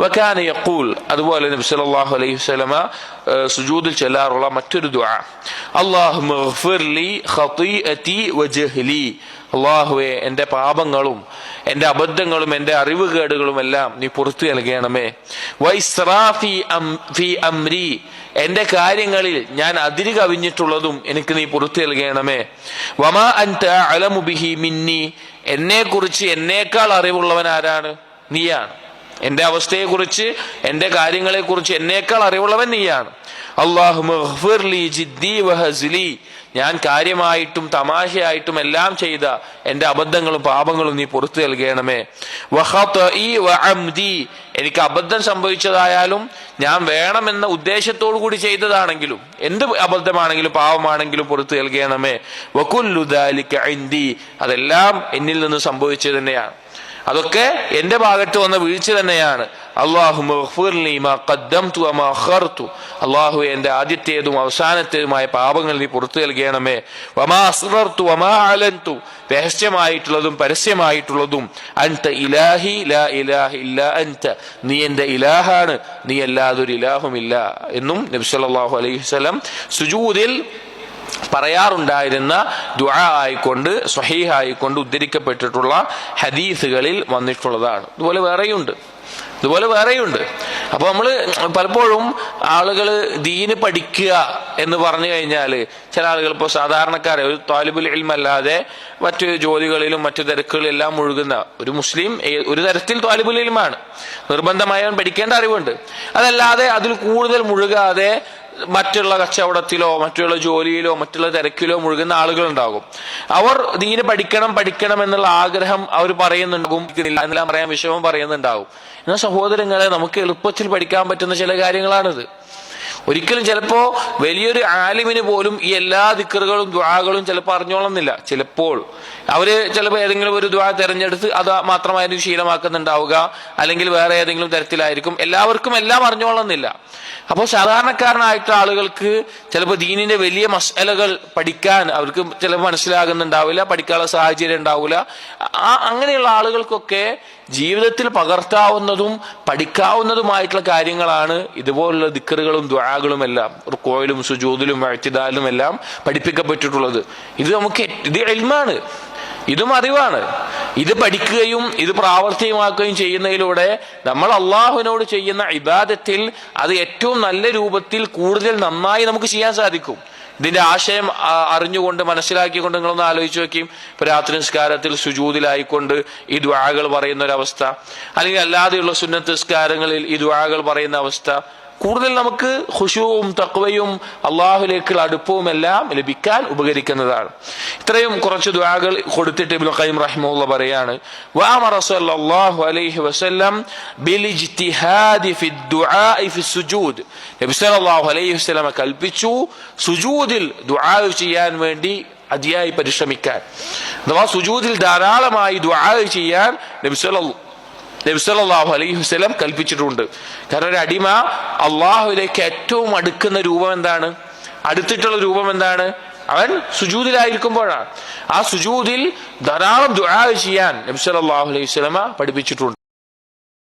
വക്കാന യഖൂൽ അതുപോലെ നബി സല്ലല്ലാഹു അലൈഹി വസല്ലമ സുജൂദിൽ ചെല്ലാറുള്ള മറ്റൊരു ദുആ. അല്ലാഹുമ്മ ഗ്ഫിർലി ഖതീഅതി വജഹ്ലി. അള്ളാഹുവെ എന്റെ പാപങ്ങളും എന്റെ അബദ്ധങ്ങളും എന്റെ അറിവുകേടുകളും എല്ലാം നീ പുറത്തു നൽകണമേ. വൈസ്രാഫി ഫി അംരി. എന്റെ കാര്യങ്ങളിൽ ഞാൻ അതിര് കവിഞ്ഞിട്ടുള്ളതും എനിക്ക് നീ പുറത്തു നൽകണമേ. വമാ അൻത അലമു ബിഹി മിന്നി. എന്നെക്കുറിച്ച് എന്നേക്കാൾ അറിവുള്ളവൻ ആരാണ്? നീയാണ്. എന്റെ അവസ്ഥയെക്കുറിച്ച് എന്റെ കാര്യങ്ങളെക്കുറിച്ച് എന്നേക്കാൾ അറിവുള്ളവൻ നീയാണ്. അള്ളാഹുലി ഞാൻ കാര്യമായിട്ടും തമാശയായിട്ടും എല്ലാം ചെയ്ത എന്റെ അബദ്ധങ്ങളും പാപങ്ങളും നീ പുറത്തു നൽകണമേ. എനിക്ക് അബദ്ധം സംഭവിച്ചതായാലും ഞാൻ വേണമെന്ന ഉദ്ദേശത്തോടു കൂടി ചെയ്തതാണെങ്കിലും എന്ത് അബദ്ധമാണെങ്കിലും പാവമാണെങ്കിലും പുറത്തു നൽകണമേ. വകുല്ലു ദാലിക ഇൻദി. അതെല്ലാം എന്നിൽ നിന്ന് സംഭവിച്ചത് തന്നെയാണ്. അതൊക്കെ എന്റെ ഭാഗത്ത് വന്ന വീഴ്ച തന്നെയാണ്. അള്ളാഹു അള്ളാഹു എന്റെ ആദ്യത്തേതും അവസാനത്തേതുമായ പാപങ്ങൾ നീ പുറത്തു നൽകണമേ. വമാ അസ്റർത്തു രഹസ്യമായിട്ടുള്ളതും പരസ്യമായിട്ടുള്ളതും അൻത ഇലാഹി ലാ ഇല്ല അൻത. നീ എന്റെ ഇലാഹാണ്. നീ അല്ലാതൊരു ഇലാഹുമില്ല എന്നും നബി സല്ലല്ലാഹു അലൈഹി സ്വലം സുജൂദിൽ പറയാറുണ്ടായിരുന്ന ദുആ ആയിക്കൊണ്ട് സ്വഹീഹായിക്കൊണ്ട് ഉദ്ധരിക്കപ്പെട്ടിട്ടുള്ള ഹദീസുകളിൽ വന്നിട്ടുള്ളതാണ്. ഇതുപോലെ വേറെയുണ്ട്. ഇതുപോലെ വേറെയുണ്ട്. അപ്പൊ നമ്മൾ പലപ്പോഴും ആളുകൾ ദീന് പഠിക്കുക എന്ന് പറഞ്ഞു കഴിഞ്ഞാൽ ചില ആളുകൾ ഇപ്പോൾ സാധാരണക്കാരെ ഒരു താലിബുൽ ഇൽമല്ലാതെ മറ്റു ജോലികളിലും മറ്റു തിരക്കുകളിലും എല്ലാം മുഴുകുന്ന ഒരു മുസ്ലിം ഒരു തരത്തിൽ താലിബുൽ ഇൽമാണ്. നിർബന്ധമായവൻ പഠിക്കേണ്ട അറിവുണ്ട്. അതല്ലാതെ അതിൽ കൂടുതൽ മുഴുകാതെ മറ്റുള്ള കച്ചവടത്തിലോ മറ്റുള്ള ജോലിയിലോ മറ്റുള്ള തിരക്കിലോ മുഴുകുന്ന ആളുകൾ ഉണ്ടാകും അവർ ദീന് പഠിക്കണം പഠിക്കണം എന്നുള്ള ആഗ്രഹം അവർ പറയുന്നുണ്ടാകും. എന്നെല്ലാം പറയാൻ വിഷമം പറയുന്നുണ്ടാകും. എന്നാൽ സഹോദരങ്ങളെ നമുക്ക് എളുപ്പത്തിൽ പഠിക്കാൻ പറ്റുന്ന ചില കാര്യങ്ങളാണിത്. ഒരിക്കലും ചിലപ്പോ വലിയൊരു ആലിമിന് പോലും ഈ എല്ലാ ദിക്കറുകളും ദ്വാകളും ചിലപ്പോൾ അറിഞ്ഞോളന്നില്ല. ചിലപ്പോൾ അവർ ചിലപ്പോൾ ഏതെങ്കിലും ഒരു ദ്വാ തെരഞ്ഞെടുത്ത് അത് മാത്രമായിരിക്കും ശീലമാക്കുന്നുണ്ടാവുക. അല്ലെങ്കിൽ വേറെ ഏതെങ്കിലും തരത്തിലായിരിക്കും. എല്ലാവർക്കും എല്ലാം അറിഞ്ഞോളന്നില്ല. അപ്പോൾ സാധാരണക്കാരനായിട്ട് ആളുകൾക്ക് ചിലപ്പോൾ ദീനിന്റെ വലിയ മസലകൾ പഠിക്കാൻ അവർക്ക് ചിലപ്പോൾ മനസ്സിലാകുന്നുണ്ടാവില്ല. പഠിക്കാനുള്ള സാഹചര്യം ഉണ്ടാവില്ല. ആ അങ്ങനെയുള്ള ആളുകൾക്കൊക്കെ ജീവിതത്തിൽ പകർത്താവുന്നതും പഠിക്കാവുന്നതുമായിട്ടുള്ള കാര്യങ്ങളാണ് ഇതുപോലുള്ള ദിക്കറുകളും ദ്വാകളും എല്ലാം റുക്കോയിലും സുജൂദിലും അഴ്ത്തിദാലും എല്ലാം പഠിപ്പിക്കപ്പെട്ടിട്ടുള്ളത്. ഇത് നമുക്ക് ഇത് എൽമാണ്. ഇതും അറിവാണ്. ഇത് പഠിക്കുകയും ഇത് പ്രാവർത്തികമാക്കുകയും ചെയ്യുന്നതിലൂടെ നമ്മൾ അള്ളാഹുവിനോട് ചെയ്യുന്ന ഇബാദത്തിൽ അത് ഏറ്റവും നല്ല രൂപത്തിൽ കൂടുതൽ നന്നായി നമുക്ക് ചെയ്യാൻ സാധിക്കും. ഇതിന്റെ ആശയം അറിഞ്ഞുകൊണ്ട് മനസ്സിലാക്കിക്കൊണ്ട് നിങ്ങളൊന്ന് ആലോചിച്ച് നോക്കിയും. ഇപ്പൊ രാത്രി നിസ്കാരത്തിൽ സുജൂതിലായിക്കൊണ്ട് ഈ ദ്വാകൾ പറയുന്ന ഒരവസ്ഥ. അല്ലെങ്കിൽ അല്ലാതെയുള്ള സുന്നത്ത് നിസ്കാരങ്ങളിൽ ഈ ദ്വാകൾ പറയുന്ന അവസ്ഥ. കൂടുതൽ നമുക്ക് ഹുഷുവും തക്വയും അള്ളാഹുലേക്കുള്ള അടുപ്പവും എല്ലാം ലഭിക്കാൻ ഉപകരിക്കുന്നതാണ്. ഇത്രയും കുറച്ച് ദ്വാകൾ കൊടുത്തിട്ട് ഇബ്നു റഹ്മുള്ള റഹിമഹുള്ള പറയാണ് വഅമറ സല്ലല്ലാഹു അലൈഹി വസല്ലം ബിൽ ഇജ്തിഹാദി ഫി ദുആഇ ഫി നബി സല്ലല്ലാഹു അലൈഹി വസല്ലം കൽപ്പിച്ചു സുജൂദിൽ ദുആ ചെയ്യാൻ വേണ്ടി അതിയായി പരിശ്രമിക്കാൻ. അഥവാ സുജൂദിൽ ധാരാളമായി ദുആ ചെയ്യാൻ നബി സല്ലല്ലാഹു നബി സല്ലല്ലാഹു അലൈഹി വസ്ലം കൽപ്പിച്ചിട്ടുണ്ട്. കാരണം ഒരു അടിമ അള്ളാഹുവിലേക്ക് ഏറ്റവും അടുക്കുന്ന രൂപം എന്താണ്? അടുത്തിട്ടുള്ള രൂപം എന്താണ്? അവൻ സുജൂതിലായിരിക്കുമ്പോഴാണ്. ആ സുജൂതിൽ ധാരാളം ദുആ ചെയ്യാൻ നബി സല്ലല്ലാഹു അലൈഹി വസ്ലമ പഠിപ്പിച്ചിട്ടുണ്ട്.